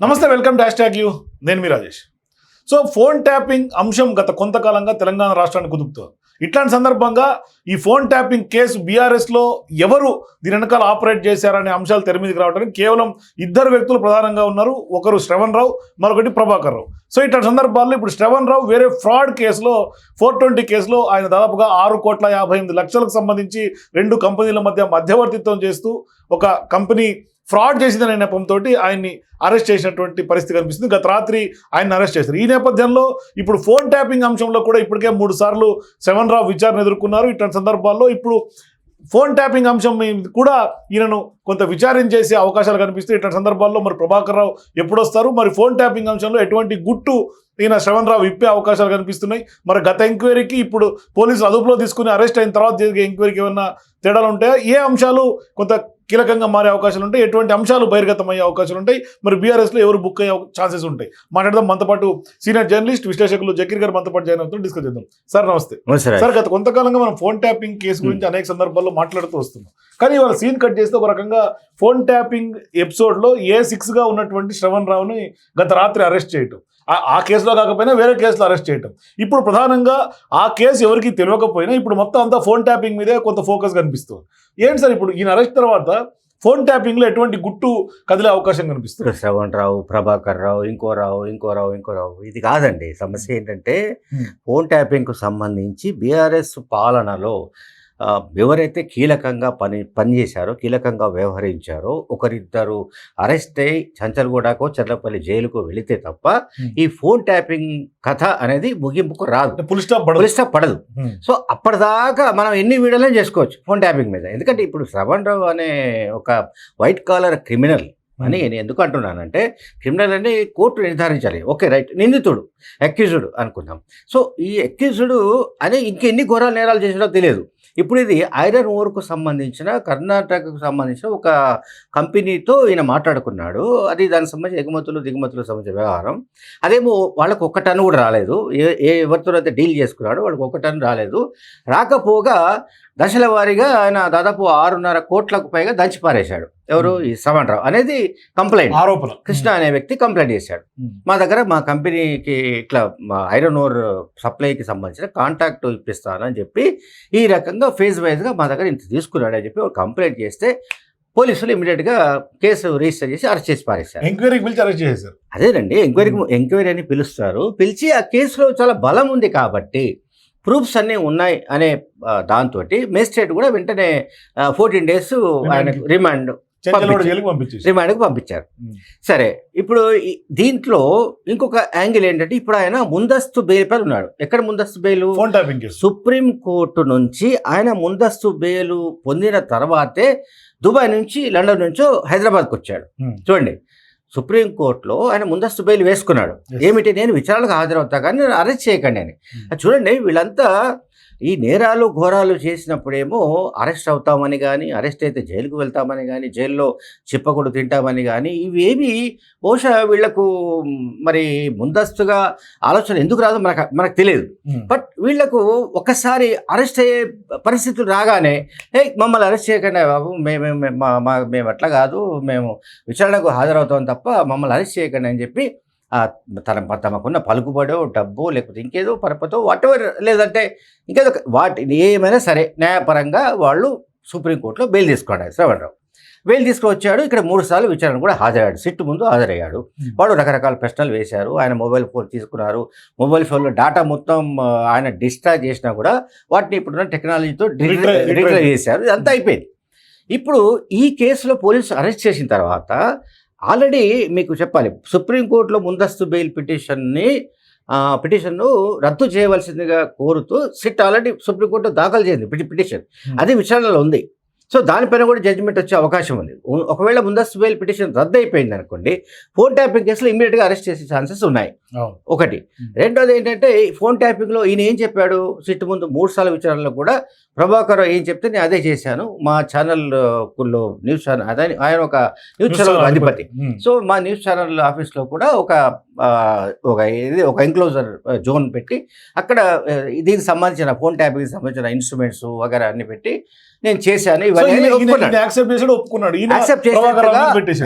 నమస్తే welcome dash tag you నేను మీ రాజేష్. సో ఫోన్ ట్యాపింగ్ అంశం గత కొంతకాలంగా తెలంగాణ రాష్ట్రాన్ని కుదుపుతోంది. ఇట్లాంటి సందర్భంగా ఈ ఫోన్ ట్యాపింగ్ కేసు బీఆర్ఎస్లో ఎవరు దీని వెనకాల ఆపరేట్ చేశారనే అంశాలు తెర మీదకి రావడానికి కేవలం ఇద్దరు వ్యక్తులు ప్రధానంగా ఉన్నారు. ఒకరు శ్రవణ్ రావు మరొకటి ప్రభాకర్ రావు. సో ఇట్లాంటి సందర్భాల్లో ఇప్పుడు శ్రవణ్ రావు వేరే ఫ్రాడ్ కేసులో ఫోర్ ట్వంటీ కేసులో ఆయన దాదాపుగా ఆరు కోట్ల యాభై ఎనిమిది లక్షలకు సంబంధించి రెండు కంపెనీల మధ్య మధ్యవర్తిత్వం చేస్తూ ఒక కంపెనీ ఫ్రాడ్ చేసిందనే నెపంతో ఆయన్ని అరెస్ట్ చేసినటువంటి పరిస్థితి కనిపిస్తుంది. గత రాత్రి ఆయన అరెస్ట్ చేశారు. ఈ నేపథ్యంలో ఇప్పుడు ఫోన్ ట్యాపింగ్ అంశంలో కూడా ఇప్పటికే మూడు సార్లు సెవెన్ రావు విచారణ ఎదుర్కొన్నారు. ఇట్లాంటి సందర్భాల్లో ఇప్పుడు ఫోన్ ట్యాపింగ్ అంశం మీద కూడా ఈయనను కొంత విచారం చేసే అవకాశాలు కనిపిస్తాయి ఇట్లాంటి సందర్భాల్లో మరి ప్రభాకర్ రావు ఎప్పుడు వస్తారు మరి ఫోన్ ట్యాపింగ్ అంశంలో ఎటువంటి గుట్టు ఈయన శ్రవణ్ రావు ఇప్పే అవకాశాలు కనిపిస్తున్నాయి. మరి గత ఎంక్వైరీకి ఇప్పుడు పోలీసులు అదుపులో తీసుకుని అరెస్ట్ అయిన తర్వాత జరిగే ఎంక్వైరీకి ఏమన్నా తేడాలు ఉంటాయా? ఏ అంశాలు కొంత కీలకంగా మారే అవకాశాలు ఉంటాయి? ఎటువంటి అంశాలు బహిర్గతం అయ్యే అవకాశాలు ఉంటాయి? మరి బీఆర్ఎస్లో ఎవరు బుక్ అయ్యే ఛాన్సెస్ ఉంటాయి? మాట్లాడదాం. మనతో పాటు సీనియర్ జర్నలిస్ట్ విశ్లేషకులు జకీర్ గారు మనతో పాటు జాయిన్ అవుతాం డిస్కస్ చేద్దాం. సార్ నమస్తే. నమస్తే. సార్ గత కొంతకాలంగా మనం ఫోన్ ట్యాపింగ్ కేసు గురించి అనేక సందర్భాల్లో మాట్లాడుతూ వస్తున్నాం. కానీ ఇవాళ సీన్ కట్ చేస్తే ఒక రకంగా ఫోన్ ట్యాపింగ్ ఎపిసోడ్లో ఏ సిక్స్గా ఉన్నటువంటి శ్రవణ్ రావుని గత రాత్రి అరెస్ట్ చేయటం. ఆ- కేసులో కాకపోయినా వేరే కేసులో అరెస్ట్ చేయటం. ఇప్పుడు ప్రధానంగా ఆ కేసు ఎవరికి తెలియకపోయినా ఇప్పుడు మొత్తం అంతా ఫోన్ ట్యాపింగ్ మీదే కొంత ఫోకస్ కనిపిస్తుంది. ఏంటి సార్ ఇప్పుడు ఈయన అరెస్ట్ తర్వాత ఫోన్ ట్యాపింగ్లో ఎటువంటి గుట్టు కదిలే అవకాశం కనిపిస్తుంది? శ్రవణ్ రావు ప్రభాకర్ రావు ఇంకో రావు ఇంకో రావు ఇంకో రావు. ఇది కాదండి. సమస్య ఏంటంటే. ఫోన్ ట్యాపింగ్కు సంబంధించి బీఆర్ఎస్ పాలనలో ఎవరైతే కీలకంగా పని పనిచేశారో కీలకంగా వ్యవహరించారో ఒకరిద్దరు అరెస్ట్ అయి చంచల్గూడకో చర్లపల్లి జైలుకు వెళితే తప్ప. ఈ ఫోన్ ట్యాపింగ్ కథ అనేది ముగింపుకు రాదు. పుల్ స్టాప్ పడదు. పోలీస్ స్టాప్ పడదు. సో అప్పటిదాకా మనం ఎన్ని వీడియోలే చేసుకోవచ్చు ఫోన్ ట్యాపింగ్ మీద. ఎందుకంటే ఇప్పుడు శ్రవణ్ రావు అనే ఒక వైట్ కాలర్ క్రిమినల్ అని నేను ఎందుకు అంటున్నానంటే క్రిమినల్ అని కోర్టు నిర్ధారించాలి ఓకే రైట్ నిందితుడు అక్యూజుడు అనుకుందాం. సో ఈ అక్యూజుడు అని ఇంకెన్ని ఘోరాలు నేరాలు చేసినో తెలియదు. ఇప్పుడు ఇది ఐరన్ ఓర్కు సంబంధించిన కర్ణాటకకు సంబంధించిన ఒక కంపెనీతో ఈయన మాట్లాడుకున్నాడు. అది దానికి సంబంధించిన ఎగుమతులు దిగుమతులకు సంబంధించిన వ్యవహారం. అదేమో వాళ్ళకు ఒక్క టన్ను కూడా రాలేదు. ఏ ఏ ఎవరితో అయితే డీల్ చేసుకున్నాడో వాళ్ళకి ఒక్క టన్ను రాలేదు. రాకపోగా దశల వారీగా ఆయన దాదాపు ఆరున్నర కోట్లకు పైగా దంచి పారేశాడు. ఎవరు? ఈ శ్రవణ్ రావు అనేది కంప్లైంట్. ఆరోపణ. కృష్ణ అనే వ్యక్తి కంప్లైంట్ చేశాడు. మా దగ్గర మా కంపెనీకి ఇట్లా ఐరన్ ఓర్ సప్లైకి సంబంధించిన కాంటాక్ట్ ఇప్పిస్తానని చెప్పి ఈ రకంగా ఫేజ్ వైజ్గా మా దగ్గర ఇంత తీసుకున్నాడని చెప్పి ఒక కంప్లైంట్ చేస్తే పోలీసులు ఇమీడియట్గా కేసు రిజిస్టర్ చేసి అరెస్ట్ చేసి పారేశారు. ఎంక్వైరీకి పిలిచి అరెస్ట్ చేశారు. అదేనండి ఎంక్వైరీకి ఎంక్వైరీ అని పిలుస్తారు. పిలిచి ఆ కేసులో చాలా బలం ఉంది కాబట్టి ప్రూఫ్స్ అన్నీ ఉన్నాయి అనే దాంతో మేజిస్ట్రేట్ కూడా వెంటనే ఫోర్టీన్ డేస్ ఆయన రిమాండ్ రిమాండ్కి పంపించారు. సరే ఇప్పుడు దీంట్లో ఇంకొక యాంగిల్ ఏంటంటే ఇప్పుడు ఆయన ముందస్తు బెయిల్ పై ఉన్నాడు. ఎక్కడ ముందస్తు బెయిల్? సుప్రీం కోర్టు నుంచి ఆయన ముందస్తు బెయిల్ పొందిన తర్వాతే దుబాయ్ నుంచి లండన్ నుంచో హైదరాబాద్కి వచ్చాడు. చూడండి సుప్రీం కోర్టులో ఆయన ముందస్తు బెయిల్ వేసుకున్నాడు. ఏమిటి? నేను విచారణకు హాజరవుతా కానీ నేను అరెస్ట్ చేయకండి అని. చూడండి వీళ్ళంతా ఈ నేరాలు ఘోరాలు చేసినప్పుడేమో అరెస్ట్ అవుతామని కానీ అరెస్ట్ అయితే జైలుకు వెళ్తామని కానీ జైల్లో చిప్పకూడు తింటామని కానీ ఇవేవి బహుశా వీళ్ళకు మరి ముందస్తుగా ఆలోచన ఎందుకు రాదో మనకు మనకు తెలియదు. బట్ వీళ్ళకు ఒకసారి అరెస్ట్ అయ్యే పరిస్థితులు రాగానే ఏ మమ్మల్ని అరెస్ట్ చేయకండి బాబు మేము మేము- మా- మా మేము అట్లా కాదు మేము విచారణకు హాజరవుతాం తప్ప మమ్మల్ని అరెస్ట్ చేయకండి అని చెప్పి తన తమకున్న పలుకుబడో డబ్బు లేకపోతే ఇంకేదో పరపతో వాటెవర్ లేదంటే ఇంకేదో వాటి ఏమైనా సరే న్యాయపరంగా వాళ్ళు సుప్రీంకోర్టులో బెయిల్ తీసుకోండి శ్రవణరావు బెయిల్ తీసుకువచ్చాడు. ఇక్కడ మూడు సార్లు విచారణ కూడా హాజరయ్యాడు. సిట్టు ముందు హాజరయ్యాడు. Hmm. వాడు రకరకాల ప్రశ్నలు వేశారు. ఆయన మొబైల్ ఫోన్ తీసుకున్నారు. మొబైల్ ఫోన్లో డేటా మొత్తం ఆయన డిస్ట్రాక్ట్ చేసినా కూడా వాటిని ఇప్పుడున్న టెక్నాలజీతో. రిట్రైవ్ చేశారు. ఇదంతా అయిపోయింది. ఇప్పుడు ఈ కేసులో పోలీసు అరెస్ట్ చేసిన తర్వాత ఆల్రెడీ మీకు చెప్పాలి సుప్రీంకోర్టులో ముందస్తు బెయిల్ పిటిషన్ని పిటిషన్ను రద్దు చేయవలసిందిగా కోరుతూ సిట్ ఆల్రెడీ సుప్రీంకోర్టు దాఖలు చేసింది పిటి- పిటిషన్. అది విచారణలో ఉంది సో దానిపైన కూడా జడ్జిమెంట్ వచ్చే అవకాశం ఉంది. ఒకవేళ ముందస్తు బెయిల్ పిటిషన్ రద్దు అయిపోయింది అనుకోండి ఫోన్ ట్యాపింగ్ కేసులో ఇమీడియట్గా అరెస్ట్ చేసే ఛాన్సెస్ ఉన్నాయి. ఒకటి. రెండోది ఏంటంటే ఫోన్ ట్యాపింగ్లో ఈయన ఏం చెప్పాడు? సిట్టు ముందు మూడు సార్లు విచారణలో కూడా ప్రభాకర్ ఏం చెప్తే నేను అదే చేశాను. మా ఛానల్లో న్యూస్ ఛానల్ అదే ఆయన ఒక న్యూస్ ఛానల్ అధిపతి. సో మా న్యూస్ ఛానల్ ఆఫీస్లో కూడా ఒక ఒక ఇది ఒక ఎంక్లోజర్ జోన్ పెట్టి అక్కడ దీనికి సంబంధించిన ఫోన్ ట్యాపింగ్కి సంబంధించిన ఇన్స్ట్రుమెంట్స్ వగేరా అన్ని పెట్టి నేను చేశాను ఇవన్నీ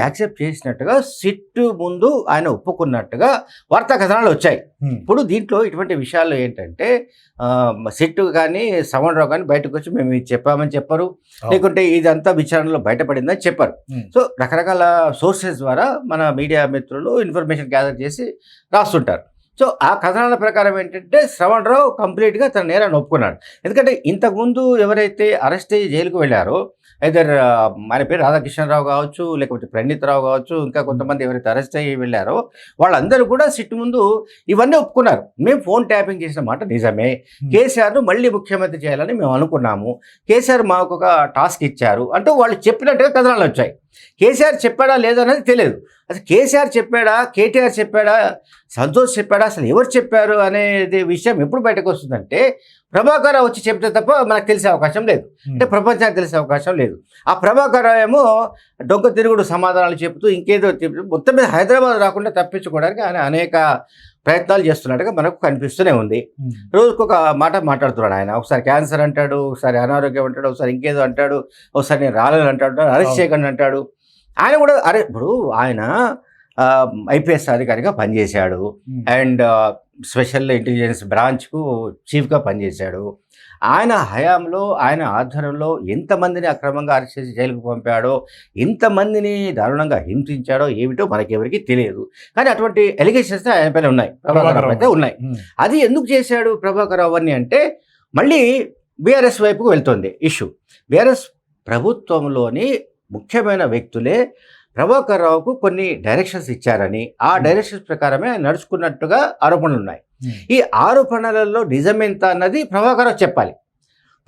యాక్సెప్ట్ చేసినట్టుగా సిట్ ముందు ఆయన ఒప్పుకున్నట్టుగా వార్తా కథనాలు వచ్చాయి. ఇప్పుడు దీంట్లో ఇటువంటి విషయాలు ఏంటంటే ఆ, సిట్ కానీ శ్రవణ్ రావు కానీ బయటకు వచ్చి మేము ఇది చెప్పామని చెప్పారు. లేకుంటే ఇదంతా విచారణలో బయటపడిందని చెప్పారు. సో రకరకాల సోర్సెస్ ద్వారా మన మీడియా మిత్రులు ఇన్ఫర్మేషన్ గ్యాదర్ చేసి రాస్తుంటారు. సో ఆ కథనాల ప్రకారం ఏంటంటే శ్రవణ్ రావు కంప్లీట్గా తన నేరాన్ని ఒప్పుకున్నాడు. ఎందుకంటే ఇంతకుముందు ఎవరైతే అరెస్ట్ అయ్యి జైలుకు వెళ్ళారో ఐదర్ మన పేరు రాధాకృష్ణరావు కావచ్చు లేకపోతే ప్రణీత్ రావు కావచ్చు ఇంకా కొంతమంది ఎవరైతే అరెస్ట్ అయ్యి వెళ్ళారో వాళ్ళందరూ కూడా సిట్ ముందు ఇవన్నీ ఒప్పుకున్నారు. మేము ఫోన్ ట్యాపింగ్ చేసిన మాట నిజమే. కేసీఆర్ను మళ్ళీ ముఖ్యమంత్రి చేయాలని మేము అనుకున్నాము. కేసీఆర్ మాకు ఒక టాస్క్ ఇచ్చారు. అంటూ వాళ్ళు చెప్పినట్టుగా కథనాలు వచ్చాయి. కేసీఆర్ చెప్పాడా లేదనేది తెలియదు. అసలు కేసీఆర్ చెప్పాడా కేటీఆర్ చెప్పాడా సంతోష్ చెప్పాడా అసలు ఎవరు చెప్పారు అనేది విషయం ఎప్పుడు బయటకు వస్తుందంటే ప్రభాకర్ వచ్చి చెప్తే తప్ప మనకు తెలిసే అవకాశం లేదు. అంటే ప్రపంచానికి తెలిసే అవకాశం లేదు. ఆ ప్రభాకర్ ఏమో డొంక తిరుగుడు సమాధానాలు చెబుతూ ఇంకేదో చెబుతూ మొత్తం మీద హైదరాబాద్ రాకుండా తప్పించుకోవడానికి ఆయన అనేక ప్రయత్నాలు చేస్తున్నట్టుగా మనకు కనిపిస్తూనే ఉంది. రోజుకు ఒక మాట మాట్లాడుతున్నాడు ఆయన. ఒకసారి క్యాన్సర్ అంటాడు ఒకసారి అనారోగ్యం అంటాడు ఒకసారి ఇంకేదో అంటాడు ఒకసారి నేను రాలేను అంటాడు అరెస్ట్. చేయకండి అంటాడు. ఆయన కూడా అరే ఇప్పుడు ఆయన ఐపీఎస్ అధికారిగా పనిచేశాడు. అండ్ స్పెషల్ ఇంటెలిజెన్స్ బ్రాంచ్కు చీఫ్గా పనిచేశాడు. ఆయన హయాంలో ఆయన ఆధ్వర్యంలో ఎంతమందిని అక్రమంగా అరెస్ట్ చేసి జైలుకు పంపాడో ఎంతమందిని దారుణంగా హింసించాడో ఏమిటో మనకెవరికి తెలియదు. కానీ అటువంటి ఎలిగేషన్స్ ఆయన పైన ఉన్నాయి. ప్రభాకర్ అయితే ఉన్నాయి. అది ఎందుకు చేశాడు ప్రభాకర్ రావు అని అంటే మళ్ళీ బీఆర్ఎస్ వైపుకు వెళ్తుంది ఇష్యూ. బీఆర్ఎస్ ప్రభుత్వంలోని ముఖ్యమైన వ్యక్తులే ప్రభాకర్ రావుకు కొన్ని డైరెక్షన్స్ ఇచ్చారని ఆ డైరెక్షన్స్ ప్రకారమే ఆయన నడుచుకున్నట్టుగా ఆరోపణలు ఉన్నాయి. ఈ ఆరోపణలలో నిజమెంత అన్నది ప్రభాకర్ రావు చెప్పాలి.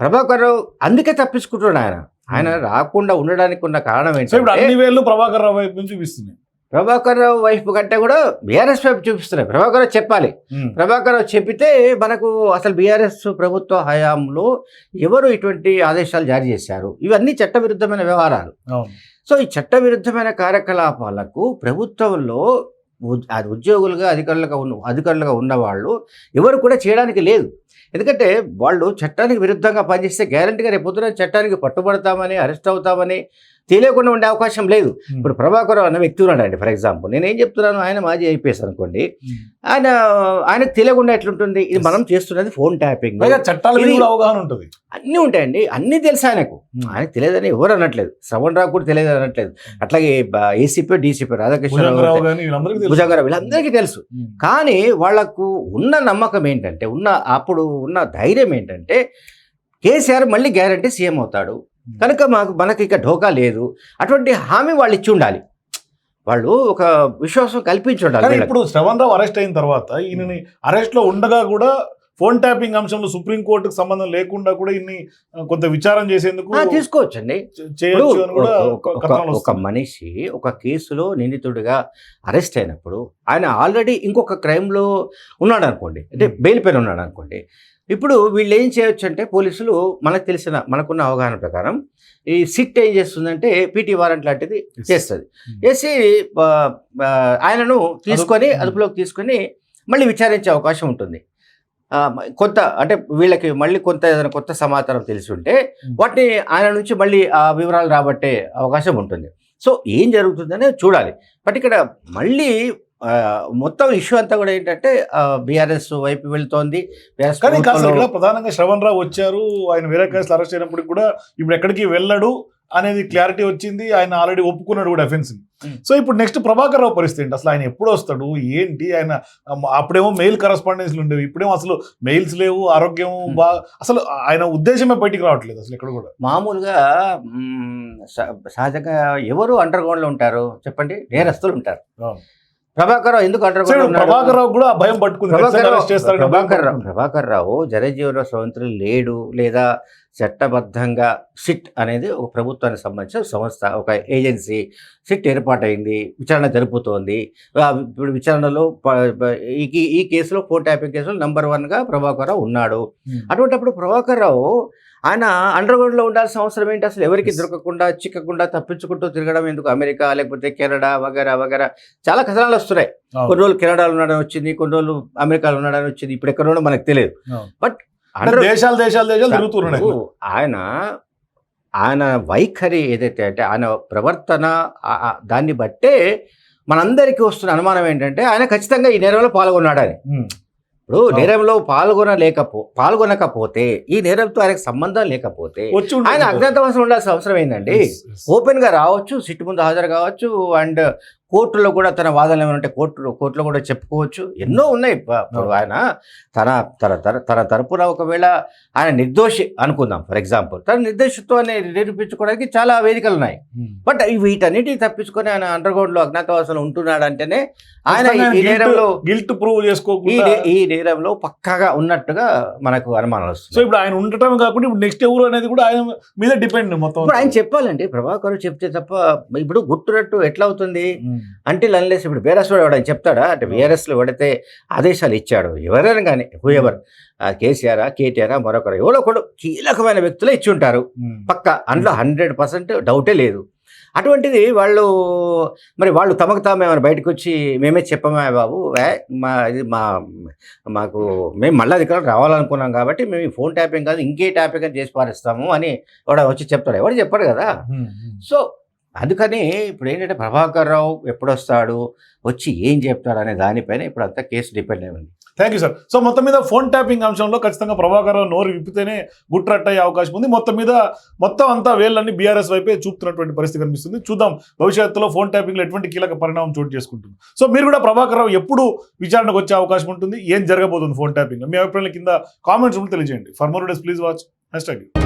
ప్రభాకర్ రావు అందుకే తప్పించుకుంటున్నాడు ఆయన. ఆయన రాకుండా ఉండడానికి ఉన్న కారణం ఏంటంటే ప్రభాకర్ రావు వైపు నుంచి చూపిస్తున్నాయి ప్రభాకర్ రావు వైపు కంటే కూడా బీఆర్ఎస్ వైపు చూపిస్తున్నాయి. ప్రభాకర్ రావు చెప్పాలి. ప్రభాకర్ రావు చెప్పితే మనకు అసలు బీఆర్ఎస్ ప్రభుత్వ హయాంలో ఎవరు ఇటువంటి ఆదేశాలు జారీ చేశారు? ఇవన్నీ చట్టవిరుద్ధమైన వ్యవహారాలు. సో ఈ చట్టవిరుద్ధమైన కార్యకలాపాలకు ప్రభుత్వంలో అది ఉద్యోగులుగా అధికారులుగా ఉన్న అధికారులుగా ఉన్నవాళ్ళు ఎవరు కూడా చేయడానికి లేదు. ఎందుకంటే వాళ్ళు చట్టానికి విరుద్ధంగా పనిచేస్తే గ్యారంటీగా రేపు పొద్దున చట్టానికి పట్టుబడతామని అరెస్ట్ అవుతామని తెలియకుండా ఉండే అవకాశం లేదు. ఇప్పుడు ప్రభాకర్ అన్న వ్యక్తి ఉన్నాడండి ఫర్ ఎగ్జాంపుల్ నేను ఏం చెప్తున్నాను? ఆయన మాజీ ఐపీఎస్ అనుకోండి. ఆయన ఆయనకు తెలియకుండా ఎట్లుంటుంది? ఇది మనం చేస్తున్నది ఫోన్ ట్యాపింగ్ చట్టాల అవగాహన ఉంటుంది. అన్నీ ఉంటాయండి. అన్నీ తెలుసు ఆయనకు. ఆయనకు తెలియదని ఎవరు అనట్లేదు. శ్రవణ్ రావు కూడా తెలియదు అనట్లేదు. అట్లాగే ఏసీపీ డీసీపీ రాధాకృష్ణ భుజంగరావు వీళ్ళందరికీ తెలుసు. కానీ వాళ్ళకు ఉన్న నమ్మకం ఏంటంటే ఉన్న అప్పుడు ఉన్న ధైర్యం ఏంటంటే కేసీఆర్ మళ్ళీ గ్యారంటీ సీఎం అవుతాడు. కనుక మాకు మనకి ఇక ఢోకా లేదు అటువంటి హామీ వాళ్ళు ఇచ్చి ఉండాలి వాళ్ళు ఒక విశ్వాసం కల్పించి ఉండాలి. ఇప్పుడు శ్రవణ్ రావు అరెస్ట్ అయిన తర్వాత ఈయనని అరెస్ట్లో ఉండగా కూడా ఫోన్ ట్యాపింగ్ అంశంలో సుప్రీం కోర్టుకు సంబంధం లేకుండా కూడా ఇన్ని కొంత విచారం చేసేందుకు తీసుకోవచ్చండి ఒక-. మనిషి ఒక కేసులో నిందితుడిగా అరెస్ట్ అయినప్పుడు ఆయన ఆల్రెడీ ఇంకొక క్రైమ్లో ఉన్నాడు అనుకోండి అంటే Hmm. బెయిల్ పైన ఉన్నాడు అనుకోండి ఇప్పుడు వీళ్ళు ఏం చేయొచ్చు అంటే పోలీసులు మనకు తెలిసిన మనకున్న అవగాహన ప్రకారం ఈ సిట్ ఏం చేస్తుందంటే పీటీ వారెంట్ లాంటిది. చేస్తుంది Hmm. చేసి ఆయనను తీసుకొని. అదుపులోకి తీసుకొని మళ్ళీ విచారించే అవకాశం ఉంటుంది కొంత అంటే వీళ్ళకి మళ్ళీ కొంత ఏదైనా కొత్త సమాచారం తెలిసి ఉంటే Hmm. వాటిని ఆయన నుంచి మళ్ళీ ఆ వివరాలు రాబట్టే అవకాశం ఉంటుంది సో ఏం జరుగుతుందనే చూడాలి బట్ ఇక్కడ మళ్ళీ మొత్తం ఇష్యూ అంతా కూడా ఏంటంటే బీఆర్ఎస్ వైపు వెళ్తోంది. కానీ ఇక్కడ ప్రధానంగా శ్రవణ్ రావు వచ్చారు. ఆయన వేరే కేసులు అరెస్ట్ అయినప్పటికి కూడా ఇప్పుడు ఎక్కడికి వెళ్ళడు అనేది క్లారిటీ వచ్చింది. ఆయన ఆల్రెడీ ఒప్పుకున్నాడు కూడా అఫెన్స్. సో ఇప్పుడు నెక్స్ట్ ప్రభాకర్ రావు పరిస్థితి ఏంటి? అసలు ఆయన ఎప్పుడు వస్తాడు? ఏంటి? ఆయన అప్పుడేమో మెయిల్ కరస్పాండెన్స్లు ఉండేవి. ఇప్పుడేమో అసలు మెయిల్స్ లేవు ఆరోగ్యం. బాగా అసలు ఆయన ఉద్దేశమే బయటికి రావట్లేదు అసలు ఇక్కడ కూడా. మామూలుగా సహజంగా ఎవరు అండర్ గ్రౌండ్లో ఉంటారు? చెప్పండి. నేరస్తులు ఉంటారు. ప్రభాకర్ రావు ఎందుకు ఇప్పుడు ప్రభాకర్ రావు కూడా భయం పట్టుకుంది ప్రభాకర్ రావు ప్రభాకర్ రావు జనజీవన స్రవంతులు లేడు లేదా చట్టబద్ధంగా సిట్ అనేది ఒక ప్రభుత్వానికి సంబంధించిన సంస్థ ఒక ఏజెన్సీ. సిట్ ఏర్పాటైంది విచారణ జరుపుతోంది. ఇప్పుడు విచారణలో ఈ కేసులో ఫోన్ ట్యాపింగ్ కేసులో నంబర్ వన్గా ప్రభాకర్ రావు ఉన్నాడు. అటువంటిప్పుడు ప్రభాకర్ రావు ఆయన అండర్ గ్రౌండ్లో ఉండాల్సిన అవసరం ఏంటి? అసలు ఎవరికి. దొరకకుండా చిక్కకుండా తప్పించుకుంటూ తిరగడం ఎందుకు? అమెరికా లేకపోతే కెనడా వగేరా వగేరా. చాలా కథనాలు వస్తున్నాయి. కొన్ని రోజులు కెనడాలో ఉన్నాడని వచ్చింది కొన్ని రోజులు అమెరికాలో ఉన్నాడని వచ్చింది. ఇప్పుడు ఎక్కడ మనకు తెలియదు. బట్ దేశాలు దేశాలు దేశాలు తిరుగుతున్నాడు ఆయన. ఆయన వైఖరి ఏదైతే అంటే ఆయన ప్రవర్తన దాన్ని బట్టే మనందరికీ వస్తున్న అనుమానం ఏంటంటే ఆయన ఖచ్చితంగా ఈ నేరంలో పాల్గొన్నాడని. ఇప్పుడు. నేరంలో పాల్గొనలేకపో పాల్గొనకపోతే ఈ నేరంతో ఆయనకు సంబంధం లేకపోతే ఆయన. అజ్ఞాతవాసం ఉండాల్సిన అవసరం yes. ఓపెన్గా రావచ్చు సిట్టు ముందు హాజరు కావచ్చు అండ్ కోర్టులో కూడా తన వాదనలు ఏమైనా ఉంటే కోర్టులో కోర్టులో కూడా చెప్పుకోవచ్చు. ఎన్నో ఉన్నాయి. ఆయన తన తన తన తన తరపున ఒకవేళ ఆయన నిర్దోషి అనుకుందాం ఫర్ ఎగ్జాంపుల్. తన నిర్దోషిత్వాన్ని నిరూపించుకోవడానికి చాలా వేదికలు ఉన్నాయి. బట్ వీటన్నిటిని తప్పించుకొని ఆయన అండర్ గ్రౌండ్లో అజ్ఞాతవాసం ఉంటున్నాడు అంటేనే ఆయన ఈ- నేరంలో ఈ చేసుకోకుండా నే- ఈ నేరంలో పక్కాగా ఉన్నట్టుగా మనకు అనుమానాలు సో వస్తాయి ఇప్పుడు ఆయన ఉండటం కాకుండా ఇప్పుడు నెక్స్ట్ ఎవరు అనేది కూడా ఆయన మీద డిపెండ్ మొత్తం ఇప్పుడు ఆయన చెప్పాలండి. ప్రభాకర్ చెప్తే తప్ప ఇప్పుడు గుట్టురట్టు ఎట్లా అవుతుంది. అంటే అన్లెస్ ఇప్పుడు బీఆర్ఎస్ వాడు ఎవడని చెప్తాడా? అంటే బీఆర్ఎస్లో ఎవడైతే ఆదేశాలు ఇచ్చాడు ఎవరైనా కానీ హూ ఎవర్ కేసీఆర్ కేటీఆర్ మరొకరు ఎవరో ఒకడు కీలకమైన వ్యక్తులే ఇచ్చి ఉంటారు. పక్క అందులో హండ్రెడ్ పర్సెంట్ డౌటే లేదు. అటువంటిది వాళ్ళు మరి వాళ్ళు తమకు తాము ఏమైనా బయటకు వచ్చి మేమే చెప్పమా బాబు? ఏ, మా ఇది మా మాకు మేము మళ్ళీ అధికారులు రావాలనుకున్నాం కాబట్టి మేము ఫోన్ ట్యాపింగ్ కాదు ఇంకే ట్యాపింగ్ అని చేసి పారేస్తాము అని ఎవడ వచ్చి చెప్తాడు. ఎవరు చెప్పాడు కదా. సో అందుకని ఇప్పుడు ఏంటంటే ప్రభాకర్ రావు ఎప్పుడు వస్తాడు వచ్చి ఏం చెప్తాడు అనే దానిపైన ఇప్పుడు అంతా కేసు డిపెండ్ అయి థ్యాంక్ యూ సార్ సో మొత్తం మీద ఫోన్ ట్యాపింగ్ అంశంలో ఖచ్చితంగా ప్రభాకర్ రావు నోరు విప్పితేనే గుట్రట్ అయ్యే అవకాశం ఉంది. మొత్తం మీద మొత్తం అంతా వేళ్ళన్ని బీఆర్ఎస్ వైపే చూపుతున్నటువంటి పరిస్థితి కనిపిస్తుంది. చూద్దాం భవిష్యత్తులో ఫోన్ ట్యాపింగ్లో ఎటువంటి కీలక పరిణామం చోటు చేసుకుంటుంది. సో మీరు కూడా ప్రభాకర్ రావు ఎప్పుడు విచారణకు వచ్చే అవకాశం ఉంటుంది. ఏం జరగబోతుంది ఫోన్ ట్యాపింగ్లో మీ అభిప్రాయాల కింద కామెంట్స్ తెలియజేయండి. For more days please watch hash tag